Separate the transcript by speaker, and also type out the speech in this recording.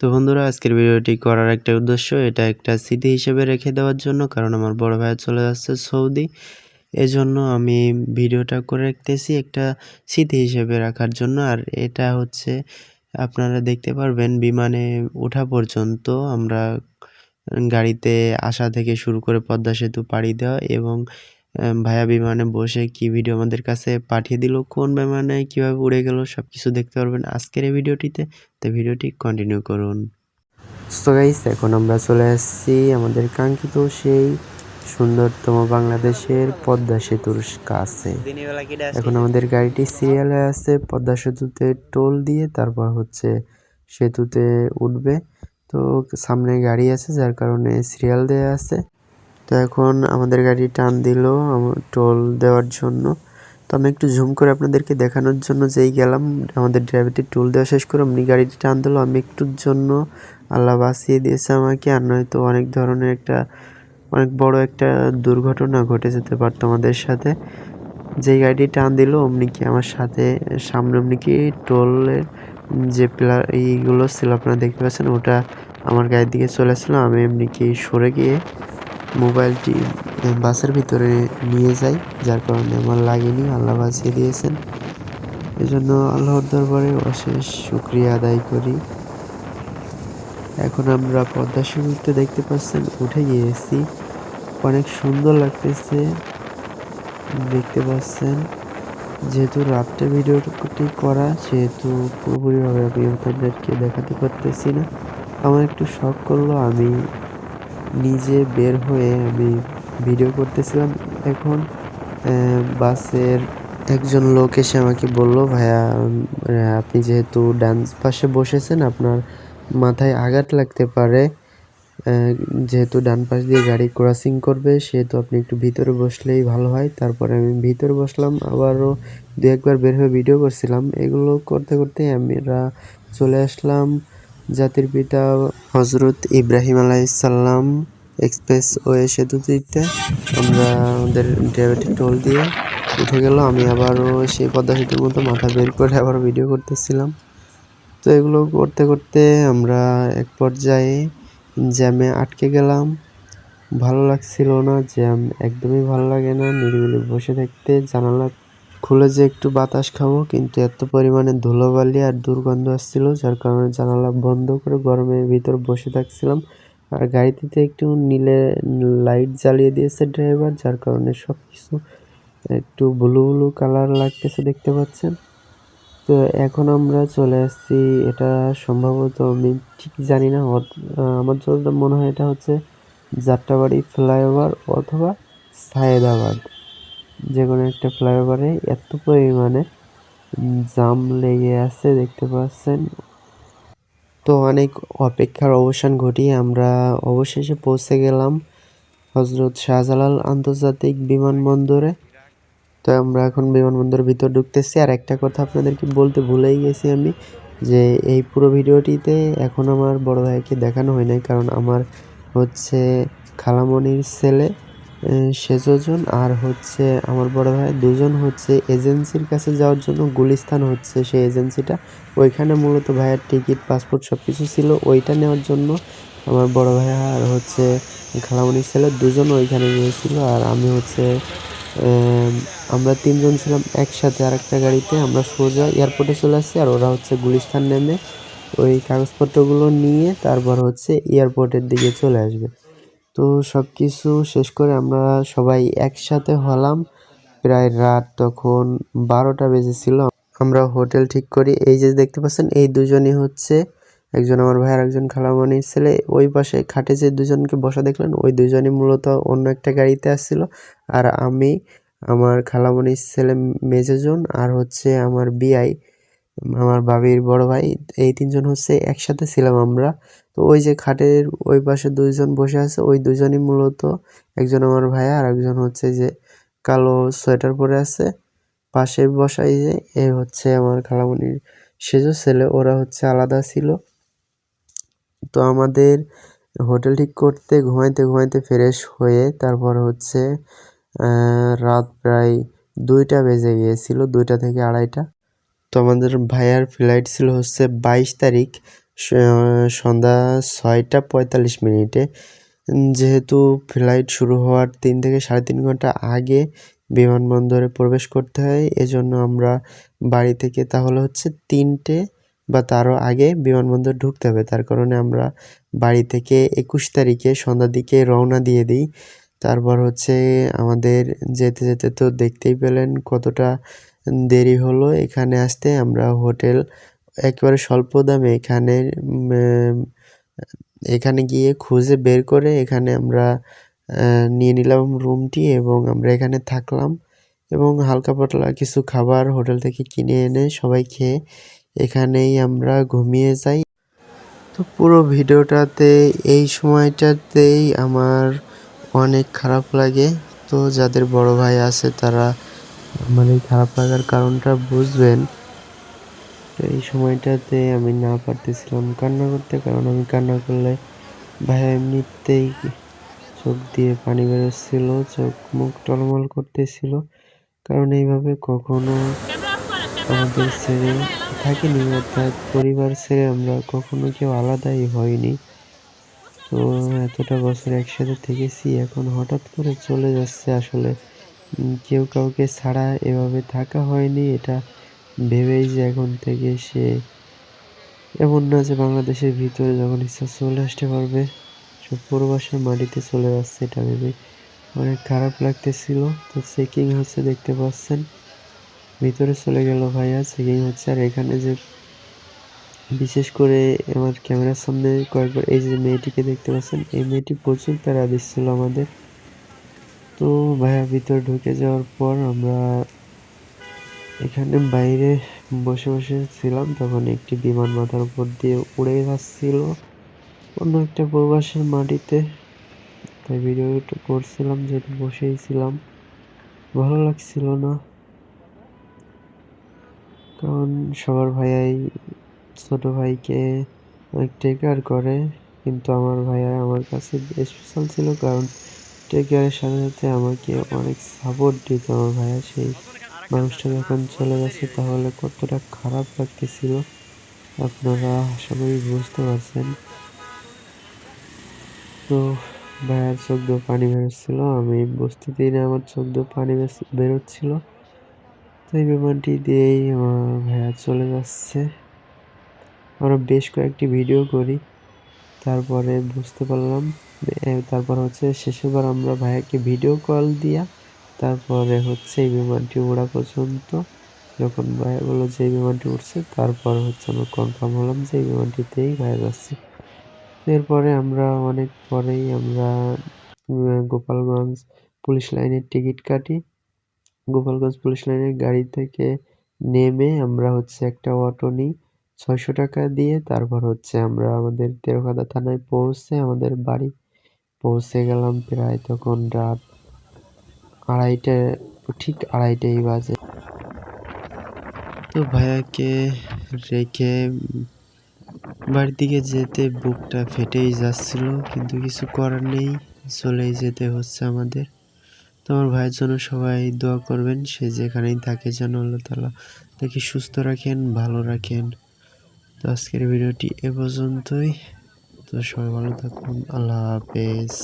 Speaker 1: তো বন্ধুরা, আজকের ভিডিওটি করার একটা উদ্দেশ্য, এটা একটা স্মৃতি হিসেবে রেখে দেওয়ার জন্য, কারণ আমার বড় ভাই চলে যাচ্ছে সৌদি। এজন্য আমি ভিডিওটা করে রাখতেছি একটা স্মৃতি হিসেবে রাখার জন্য, আর এটা হচ্ছে, আপনারা দেখতে পারবেন বিমানে ওঠা পর্যন্ত আমরা গাড়িতে আসা থেকে শুরু করে পদ্মা সেতু পাড়ি দেওয়া এবং ভাইয়া বিমানে বসে কি ভিডিও আমাদের কাছে পাঠিয়ে দিল, কোন বিমানে, কীভাবে উড়ে গেল সব কিছু দেখতে পারবেন আজকের এই ভিডিওটিতে। তো ভিডিওটি কন্টিনিউ করুন। গাইস এখন আমরা চলে আসছি আমাদের কাঙ্ক্ষিত সেই সুন্দরতম বাংলাদেশের পদ্মা সেতুর কাছে। এখন আমাদের গাড়িটি সিরিয়ালে আছে, পদ্মা সেতুতে টোল দিয়ে তারপর হচ্ছে সেতুতে উঠবে। তো সামনে গাড়ি আছে, যার কারণে সিরিয়াল দেওয়া আছে। তো এখন আমাদের গাড়ি টান দিল টোল দেওয়ার জন্য। তো আমি একটু ঝুম করে আপনাদেরকে দেখানোর জন্য যেই গেলাম, আমাদের ড্রাইভারটি টোল দেওয়া শেষ করে অমনি গাড়িটি টান দিল। আমি একটুর জন্য আল্লাহ বাঁচিয়ে দিয়েছে আমাকে, আর নয়তো অনেক ধরনের একটা, অনেক বড় একটা দুর্ঘটনা ঘটে যেতে পারতো আমাদের সাথে। যেই গাড়িটি টান দিল অমনি কি আমার সাথে, সামনে অমনি কি টোলের যে প্লার এইগুলো ছিল, আপনারা দেখতে পাচ্ছেন, ওটা আমার গায়ের দিকে চলে আসছিল আমি এমনি কি সরে গিয়ে মোবাইলটি বাসের ভিতরে নিয়ে যাই যার কারণে আমার লাগেনি, আল্লাহ বাঁচিয়ে দিয়েছেন। এজন্য আল্লাহর দরবারে অশেষ শুক্রিয়া আদায় করি। এখন আমরা পদ্মা সেতুতে দেখতে পাচ্ছেন, উঠে গিয়েছি। অনেক সুন্দর লাগতেছে, দেখতে পাচ্ছেন। যেহেতু রাত্রে ভিডিওটি করা, সেহেতু পুরোপুরিভাবে আমি আপনাদেরকে দেখাতে পারতেছি না। আমার একটু শখ করল, আমি নিজে বের হয়ে আমি ভিডিও করতেছিলাম। এখন বাসের একজন লোক এসে আমাকে বলল, ভাইয়া আপনি যেহেতু ডান্স পাশে বসেছেন, আপনার মাথায় আঘাত লাগতে পারে। যেহেতু ডান পাশ দিয়ে গাড়ি ক্রসিং করবে, সেহেতু আপনি একটু ভিতরে বসলেই ভালো হয়। তারপরে আমি ভিতরে বসলাম, আবারও দু একবার বের হয়ে ভিডিও করছিলাম। এগুলো করতে করতে আমরা চলে আসলাম। জাতির পিতা হজরত ইব্রাহিম আলাইসাল্লাম এক্সপ্রেস ওয়ে সেতুটিতে আমরা আমাদের ড্রাইভারটি টোল দিয়ে উঠে গেল। আমি আবারও সেই পদ্মা সেতুর মতো মাথা বের করে আবার ভিডিও করতেছিলাম। তো এগুলো করতে করতে আমরা এক পর্যায়ে জ্যামে আটকে গেলাম। ভালো লাগছিল না জ্যাম একদমই ভালো লাগে না। নিরিবিলি বসে থাকতে জানালা খুলে যে একটু বাতাস খাব, কিন্তু এত পরিমাণে ধুলোবালি আর দুর্গন্ধ আসছিল, যার কারণে জানালা বন্ধ করে গরমের ভিতর বসে থাকছিলাম। আর গাড়িটিতে একটু নীলে লাইট জ্বালিয়ে দিয়েছে ড্রাইভার, যার কারণে সব কিছু একটু ব্লু ব্লু কালার লাগতেছে দেখতে পাচ্ছেন। তো এখন আমরা চলে আসছি, এটা সম্ভবত আমি ঠিক জানি না আমার যতটা মনে হয় এটা হচ্ছে যাত্রাবাড়ি ফ্লাইওভার অথবা সায়েদাবাদ। যে কোনো একটা ফ্লাইওভারে এত পরিমাণে জাম লেগে আছে, দেখতে পাচ্ছেন। তো অনেক অপেক্ষার অবসান ঘটিয়ে আমরা অবশেষে পৌঁছে গেলাম হজরত শাহজালাল আন্তর্জাতিক বিমানবন্দরে। তো আমরা এখন বিমানবন্দরের ভিতর ঢুকতেছি। আর একটা কথা আপনাদেরকে বলতে ভুলেই গেছি আমি, যে এই পুরো ভিডিওটিতে এখন আমার বড় ভাইকে দেখানো হয় নাই, কারণ আমার হচ্ছে খালামণির ছেলে। সেজন আর হচ্ছে আমার বড় ভাই দুজন হচ্ছে এজেন্সির কাছে যাওয়ার জন্য গুলিস্তান হচ্ছে সেই এজেন্সিটা। ওইখানে মূলত ভাইয়ের টিকিট, পাসপোর্ট সব কিছু ছিল। ওইটা নেওয়ার জন্য আমার বড় ভাই আর হচ্ছে খালামণির ছেলে দুজন ওইখানে গিয়েছিল আর আমি হচ্ছে আমরা তিনজন ছিলাম একসাথে আর একটা গাড়িতে। আমরা সোজা এয়ারপোর্টে চলে আসছি আর ওরা হচ্ছে গুলিস্তান নেমে ওই কাগজপত্রগুলো নিয়ে তারপর হচ্ছে এয়ারপোর্টের দিকে চলে আসবে। তো সব কিছু শেষ করে আমরা সবাই একসাথে হলাম। প্রায় রাত তখন বারোটা বেজেছিল। আমরা হোটেল ঠিক করি। এই যে দেখতে পাচ্ছেন, এই দুজনই হচ্ছে একজন আমার ভাই আর একজন খালামণির ছেলে। ওই পাশে খাটে যে দুজনকে বসা দেখলেন, ওই দুজনই মূলত অন্য একটা গাড়িতে আসছিল। আর আমি, আমার খালামণির ছেলে মেজেজন আর হচ্ছে আমার বিআই, আমার বাবির বড় ভাই, এই তিনজন হচ্ছে একসাথে ছিলাম আমরা। ওই যে খাটের ওই পাশে দুইজন বসে আছে, ওই দুজনই মূলত একজন আমার ভাইয়া আর একজন হচ্ছে যে কালো সোয়েটার পরে আছে। পাশে বসাই যে, এ হচ্ছে আমার খালামণির সেজো ছেলে, ওরা হচ্ছে আলাদা ছিল। তো আমাদের হোটেল ঠিক করতে, ঘুমাইতে ঘুমাইতে ফ্রেশ হয়ে তারপর হচ্ছে রাত প্রায় দুইটা বেজে গিয়েছিল, দুইটা থেকে আড়াইটা। তো আমাদের ভাইয়ার ফ্লাইট ছিল হচ্ছে বাইশ তারিখ। সন্ধ্যা ছয়টা পঁয়তাল্লিশ মিনিটে। যেহেতু ফ্লাইট শুরু হওয়ার তিন থেকে সাড়ে তিন ঘণ্টা আগে বিমানবন্দরে প্রবেশ করতে হয়, এজন্য আমরা বাড়ি থেকে তাহলে হচ্ছে তিনটে বা তারও আগে বিমানবন্দর ঢুকতে হবে। তার কারণে আমরা বাড়ি থেকে একুশ তারিখে সন্ধ্যার দিকে রওনা দিয়ে দিই। তারপর হচ্ছে আমাদের যেতে যেতে তো দেখতেই পেলেন কতটা দেরি হলো। এখানে আসতে আমরা হোটেল একেবারে স্বল্প দামে এখানে এখানে গিয়ে খুঁজে বের করে এখানে আমরা নিয়ে নিলাম রুমটি এবং আমরা এখানে থাকলাম এবং হালকা পাতলা কিছু খাবার হোটেল থেকে কিনে এনে সবাই খেয়ে এখানেই আমরা ঘুমিয়ে যাই। তো পুরো ভিডিওটাতে, এই সময়টাতেই আমার অনেক খারাপ লাগে। তো যাদের বড় ভাই আছে তারা এই খারাপ লাগার কারণটা বুঝবেন। তো এই সময়টাতে আমি না পারতেছিলাম কান্না করতে, কারণ আমি কান্না করলে ভাইয়া এমনিতেই চোখ দিয়ে পানি বেরোচ্ছিল, চোখ মুখ টলমল করতেছিল। কারণ এইভাবে কখনো আমাদের ছেড়ে থাকিনি, অর্থাৎ পরিবার ছেড়ে আমরা কখনো কেউ আলাদাই হয়নি। তো এতটা বছর একসাথে থেকেছি, এখন হঠাৎ করে চলে যাচ্ছে আসলে। কেউ কাউকে ছাড়া এভাবে থাকা হয়নি, এটা ভেবেই যে এখন থেকে সে এমন না যে বাংলাদেশের ভিতরে যখন ইচ্ছা চলে আসতে পারবে সব প্রবাসের মাটিতে চলে যাচ্ছে এটা ভেবে। অনেক খারাপ লাগতেছিল। তো চেকিং হচ্ছে, দেখতে পাচ্ছেন। ভিতরে চলে গেল ভাইয়া। চেকিং হচ্ছে। আর এখানে যে বিশেষ করে আমার ক্যামেরার সামনে কয়েকবার, এই যে মেয়েটিকে দেখতে পাচ্ছেন, এই মেয়েটি প্রচুর প্যারা দিচ্ছিল আমাদের। তো ভাইয়া ভিতরে ঢুকে যাওয়ার পর আমরা এখানে বাইরে বসে বসে ছিলাম, তখন একটি বিমান মাথার উপর দিয়ে উড়ে যাচ্ছিল। অন্য একটা প্রবাসের মাটিতে। তাই ভিডিওটা করছিলাম, যেহেতু বসেই ছিলাম। ভালো লাগছিল না। কারণ সবার ভাইয়াই ছোট ভাইকে অনেক টেক কেয়ার করে, কিন্তু আমার ভাইয়া আমার কাছে স্পেশাল ছিল কারণ টেক কেয়ারের সাথে সাথে আমাকে অনেক সাপোর্ট দিত আমার ভাইয়া সেই মানুষটা যখন চলে গেছে, তাহলে কতটা খারাপ লাগতেছিল, আপনারা আশা করি বুঝতে পারছেন। তো ভাইয়ার চোখ দিয়ে পানি বেরোচ্ছিল, আমি বুঝতেই না, আমার চোখ দিয়ে পানি বের- বেরোচ্ছিল। তো এই বিমানটি দিয়েই আমার ভাইয়া চলে যাচ্ছে। আমরা বেশ কয়েকটি ভিডিও করি, তারপরে বুঝতে পারলাম তারপর হচ্ছে শেষেবার আমরা ভাইয়াকে ভিডিও কল দিয়া তারপরে হচ্ছে এই বিমানটি ওড়া পর্যন্ত যখন ভাইয়া বলল যে এই বিমানটি উঠছে তারপর হচ্ছে আমরা কনফার্ম হলাম যে এই বিমানটিতেই ভাইয়া যাচ্ছে। এরপরে আমরা অনেক পরেই আমরা গোপালগঞ্জ পুলিশ লাইনের টিকিট কাটি। গোপালগঞ্জ পুলিশ লাইনের গাড়ি থেকে নেমে আমরা হচ্ছে একটা অটো নিই ছয়শো টাকা দিয়ে। তারপর হচ্ছে আমরা আমাদের তেরোখাদা থানায় পৌঁছে আমাদের বাড়ি পৌঁছে গেলাম প্রায় তখন রাত আড়াইটে, ঠিক আড়াইটেই বাজে। তো ভাইয়াকে রেখে বাড়ির দিকে যেতে বুকটা ফেটেই যাচ্ছিল, কিন্তু কিছু করার নেই, চলেই যেতে হচ্ছে আমাদের। তো আমার ভাইয়ের জন্য সবাই দোয়া করবেন, সে যেখানেই থাকে যেন আল্লাহ তালা তাকে সুস্থ রাখেন, ভালো রাখেন। তো আজকের ভিডিওটি এ পর্যন্তই। তো সবাই ভালো থাকুন, আল্লাহ হাফেজ।